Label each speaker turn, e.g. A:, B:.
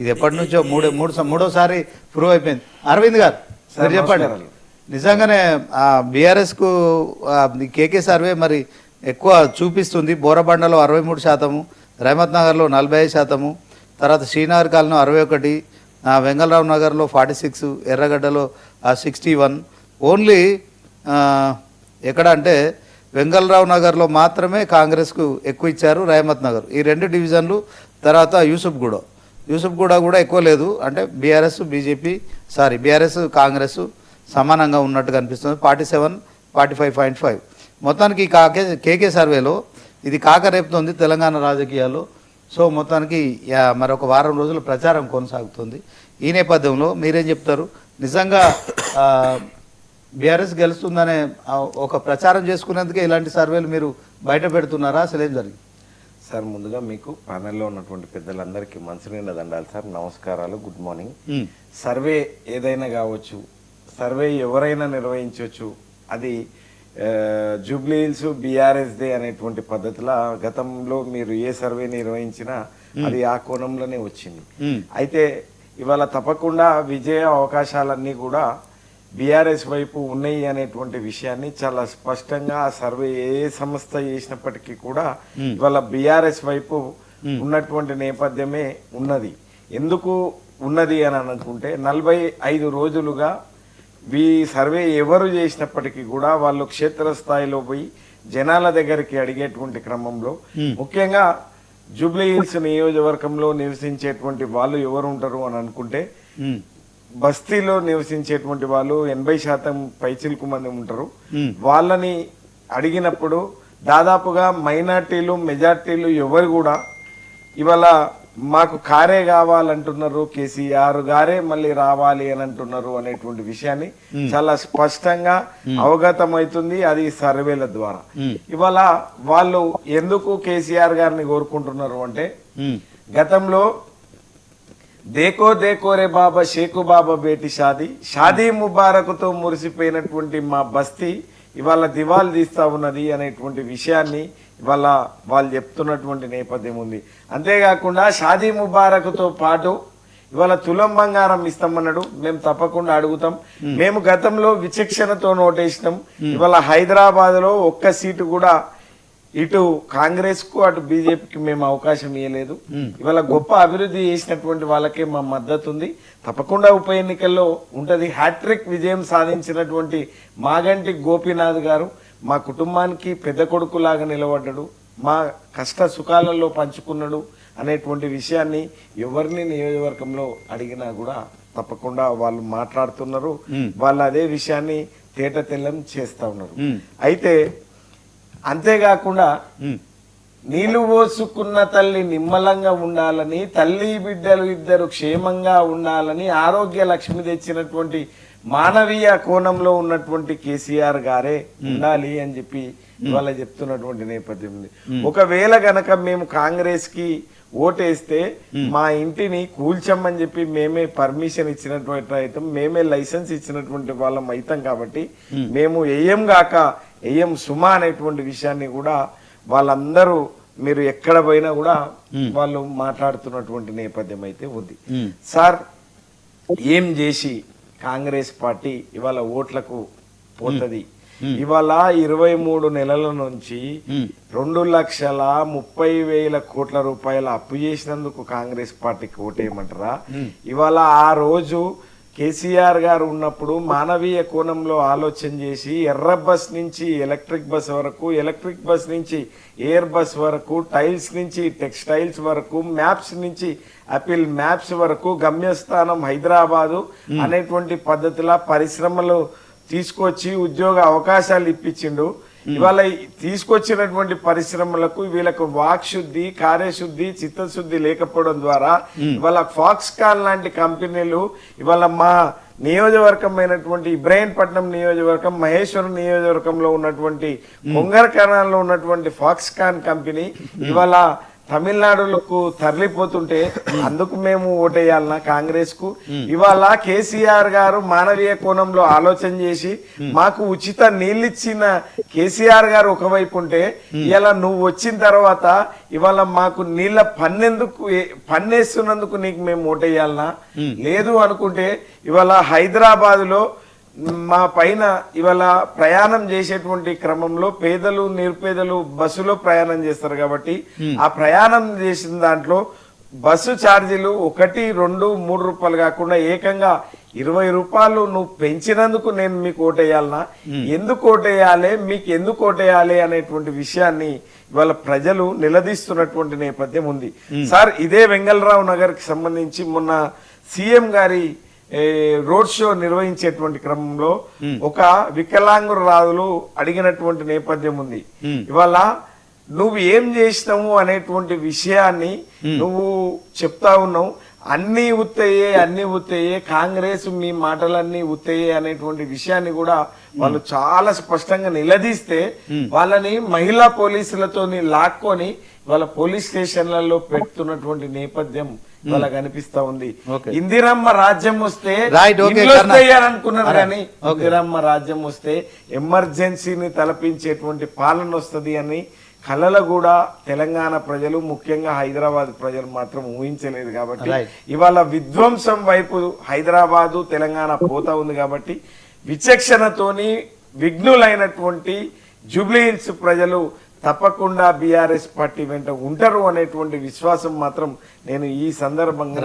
A: ఇది ఎప్పటి నుంచో మూడు మూడు మూడోసారి ప్రూవ్ అయిపోయింది. అరవింద్ గారు మీరు చెప్పండి. నిజంగానే బీఆర్ఎస్కు కేకే సర్వే మరి ఎక్కువ చూపిస్తుంది. బోరబండలో అరవై మూడు శాతము రహమత్ నగర్లో నలభై ఐదు శాతము తర్వాత శ్రీనగర్ కాలనీ అరవై ఒకటి వెంగళరావు నగర్లో ఫార్టీ సిక్స్ ఎర్రగడ్డలో సిక్స్టీ వన్. ఓన్లీ ఎక్కడ అంటే వెంగళరావు నగర్లో మాత్రమే కాంగ్రెస్కు ఎక్కువ ఇచ్చారు రహమత్ నగర్. ఈ రెండు డివిజన్లు తర్వాత యూసుఫ్గూడ యూసుఫ్గూడ కూడా ఎక్కువ లేదు. అంటే BRS BJP sorry BRS Congress సమానంగా ఉన్నట్టు కనిపిస్తుంది. Forty seven forty five point five మొత్తానికి ఈ కాకే కేకే సర్వేలో ఇది కాక రేపుతోంది తెలంగాణ రాజకీయాల్లో. సో మొత్తానికి మరొక వారం రోజులు ప్రచారం కొనసాగుతుంది. ఈ నేపథ్యంలో మీరేం చెప్తారు? నిజంగా బీఆర్ఎస్ గెలుస్తుందనే ఒక ప్రచారం చేసుకునేందుకే ఇలాంటి సర్వేలు మీరు బయట పెడుతున్నారా? అసలు ఏం జరిగింది?
B: సార్ ముందుగా మీకు ప్యానెల్లో ఉన్నటువంటి పెద్దలందరికీ మంచినీళ్ళ దండాలి సార్. నమస్కారాలు గుడ్ మార్నింగ్. సర్వే ఏదైనా కావచ్చు సర్వే ఎవరైనా నిర్వహించవచ్చు. అది జూబ్లీ హిల్స్ బీఆర్ఎస్దే అనేటువంటి పద్ధతిలో గతంలో మీరు ఏ సర్వే నిర్వహించినా అది ఆ కోణంలోనే వచ్చింది. అయితే ఇవాళ తప్పకుండా విజయ అవకాశాలన్నీ కూడా బీఆర్ఎస్ వైపు ఉన్నాయి అనేటువంటి విషయాన్ని చాలా స్పష్టంగా ఆ సర్వే ఏ సంస్థ చేసినప్పటికీ కూడా ఇవాళ బీఆర్ఎస్ వైపు ఉన్నటువంటి నేపథ్యమే ఉన్నది. ఎందుకు ఉన్నది అని అనుకుంటే నలభై ఐదు రోజులుగా ఈ సర్వే ఎవరు చేసినప్పటికీ కూడా వాళ్ళు క్షేత్రస్థాయిలో పోయి జనాల దగ్గరికి అడిగేటువంటి క్రమంలో ముఖ్యంగా జూబ్లీ హిల్స్ నియోజకవర్గంలో నివసించేటువంటి వాళ్ళు ఎవరు ఉంటారు అని అనుకుంటే బస్తీలో నివసించేటువంటి వాళ్ళు ఎనభై శాతం పైచిలకు మంది ఉంటారు. వాళ్ళని అడిగినప్పుడు దాదాపుగా మైనార్టీలు మెజార్టీలు ఎవరు కూడా ఇవాళ మాకు కారే కావాలంటున్నారు కేసీఆర్ గారే మళ్ళీ రావాలి అని అంటున్నారు అనేటువంటి విషయాన్ని చాలా స్పష్టంగా అవగతమవుతుంది అది సర్వేల ద్వారా. ఇవాళ వాళ్ళు ఎందుకు కేసీఆర్ గారిని కోరుకుంటున్నారు అంటే గతంలో దేకో దేకో రే బాబా షేకు బాబా బేటి షాదీ. షాదీ ముబారక్తో మురిసిపోయినటువంటి మా బస్తీ ఇవాళ దివాలు తీస్తా ఉన్నది అనేటువంటి విషయాన్ని ఇవాళ వాళ్ళు చెప్తున్నటువంటి నేపథ్యం ఉంది. అంతేకాకుండా షాదీ ముబారక్తో పాటు ఇవాళ తులం బంగారం ఇస్తామన్నాడు. మేము తప్పకుండా అడుగుతాం. మేము. గతంలో విచక్షణతో నోటేసినాం. ఇవాళ హైదరాబాద్లో ఒక్క సీటు కూడా ఇటు కాంగ్రెస్కు అటు బీజేపీకి మేము అవకాశం ఇవ్వలేదు ఇవాళ గొప్ప అభివృద్ధి చేసినటువంటి వాళ్ళకే మా మద్దతు ఉంది తప్పకుండా ఉప ఎన్నికల్లో ఉంటది. హ్యాట్రిక్ విజయం సాధించినటువంటి మాగంటి గోపీనాథ్ గారు మా కుటుంబానికి పెద్ద కొడుకులాగా నిలబడ్డాడు. మా కష్ట సుఖాలలో పంచుకున్నాడు అనేటువంటి విషయాన్ని ఎవరిని నియోజకవర్గంలో అడిగినా కూడా తప్పకుండా వాళ్ళు మాట్లాడుతున్నారు. వాళ్ళు అదే విషయాన్ని తేట తెల్లం చేస్తా ఉన్నారు. అయితే అంతేకాకుండా నీళ్ళు పోసుకున్న తల్లి నిమ్మలంగా ఉండాలని తల్లి బిడ్డలు ఇద్దరు క్షేమంగా ఉండాలని ఆరోగ్య లక్ష్మి తెచ్చినటువంటి మానవీయ కోణంలో ఉన్నటువంటి కేసీఆర్ గారే ఉండాలి అని చెప్పి ఇవాళ చెప్తున్నటువంటి నేపథ్యం ఉంది. ఒకవేళ గనక మేము కాంగ్రెస్కి ఓటేస్తే మా ఇంటిని కూల్చమని చెప్పి మేమే పర్మిషన్ ఇచ్చినటువంటి అయితే మేమే లైసెన్స్ ఇచ్చినటువంటి వాళ్ళం అవుతాం కాబట్టి మేము. ఎయ్యం గాక ఎయ్యం సుమా అనేటువంటి విషయాన్ని కూడా వాళ్ళందరూ మీరు ఎక్కడ పోయినా కూడా వాళ్ళు మాట్లాడుతున్నటువంటి నేపథ్యం అయితే ఉంది. సార్ ఏం చేసి కాంగ్రెస్ పార్టీ ఇవాళ ఓట్లకు పోతది? ఇవాళ ఇరవై మూడు నెలల నుంచి రెండు లక్షల ముప్పై వేల కోట్ల రూపాయల అప్పు చేసినందుకు కాంగ్రెస్ పార్టీకి ఓటేయమంటారా? ఇవాళ ఆ రోజు కేసీఆర్ గారు ఉన్నప్పుడు మానవీయ కోణంలో ఆలోచన చేసి ఎర్ర బస్ నుంచి ఎలక్ట్రిక్ బస్ వరకు ఎలక్ట్రిక్ బస్ నుంచి ఎయిర్ బస్ వరకు టైల్స్ నుంచి టెక్స్టైల్స్ వరకు మ్యాప్స్ నుంచి అపిల్ మ్యాప్స్ వరకు గమ్యస్థానం హైదరాబాదు అనేటువంటి పద్ధతిలో పరిశ్రమలు తీసుకొచ్చి ఉద్యోగ అవకాశాలు ఇప్పించిండు. ఇవాళ తీసుకొచ్చినటువంటి పరిశ్రమలకు వీళ్ళకు వాక్ శుద్ధి కార్యశుద్ధి చిత్తశుద్ధి లేకపోవడం ద్వారా ఇవాళ ఫాక్స్కాన్ లాంటి కంపెనీలు ఇవాళ మా నియోజకవర్గమైనటువంటి ఇబ్రాహీంపట్నం నియోజకవర్గం మహేశ్వరం నియోజకవర్గంలో ఉన్నటువంటి కొంగర కణాల్లో ఉన్నటువంటి ఫాక్స్కాన్ కంపెనీ ఇవాళ తమిళనాడులకు తరలిపోతుంటే అందుకు మేము ఓటేయాలన్నా కాంగ్రెస్కు ఇవాళ కేసీఆర్ గారు మానవీయ కోణంలో ఆలోచన చేసి మాకు ఉచిత నీళ్ళిచ్చిన కేసీఆర్ గారు ఒకవైపు ఉంటే ఇలా నువ్వు వచ్చిన తర్వాత ఇవాళ మాకు నీళ్ళ పన్నెందుకు పన్నేస్తున్నందుకు నీకు మేము ఓటేయాలనా? లేదు అనుకుంటే ఇవాళ హైదరాబాద్లో మా పైన ఇవాళ ప్రయాణం చేసేటువంటి క్రమంలో పేదలు నిరుపేదలు బస్సులో ప్రయాణం చేస్తారు కాబట్టి ఆ ప్రయాణం చేసిన దాంట్లో బస్సు ఛార్జీలు ఒకటి రెండు మూడు రూపాయలు కాకుండా ఏకంగా ఇరవై రూపాయలు నువ్వు పెంచినందుకు నేను మీకు ఓటేయాలనా? ఎందుకు ఓటేయాలి? మీకు ఎందుకు ఓటేయాలి అనేటువంటి విషయాన్ని ఇవాళ ప్రజలు నిలదీస్తున్నటువంటి నేపథ్యం ఉంది. సార్ ఇదే వెంగళరావు నగర్కి సంబంధించి మొన్న సీఎం గారి రోడ్ షో నిర్వహించేటువంటి క్రమంలో ఒక వికలాంగురాలు అడిగినటువంటి నేపథ్యం ఉంది. ఇవాళ నువ్వు ఏం చేసినావు అనేటువంటి విషయాన్ని నువ్వు చెప్తా ఉన్నావు. అన్ని ఉత్తయ్యే అన్ని ఉత్తయ్యే కాంగ్రెస్ మీ మాటలన్నీ ఉత్తయ్యే అనేటువంటి విషయాన్ని కూడా వాళ్ళు చాలా స్పష్టంగా నిలదీస్తే వాళ్ళని మహిళా పోలీసులతో లాక్కొని వాళ్ళ పోలీస్ స్టేషన్లలో పెడుతున్నటువంటి నేపథ్యం వాళ్ళ కనిపిస్తా ఉంది. ఇందిరమ్మ రాజ్యం వస్తే అనుకున్నారు కానీ. ఇందిరమ్మ రాజ్యం వస్తే ఎమర్జెన్సీని తలపించేటువంటి పాలన వస్తది అని కలల కూడా తెలంగాణ ప్రజలు ముఖ్యంగా హైదరాబాద్ ప్రజలు మాత్రం ఊహించలేదు కాబట్టి. ఇవాళ విధ్వంసం వైపు హైదరాబాదు తెలంగాణ పోతా ఉంది కాబట్టి విచక్షణతోని విఘ్నులైనటువంటి జూబ్లీహిల్స్ ప్రజలు తప్పకుండా బీఆర్ఎస్ పార్టీ వెంట ఉంటారు అనేటువంటి విశ్వాసం మాత్రం నేను ఈ సందర్భంగా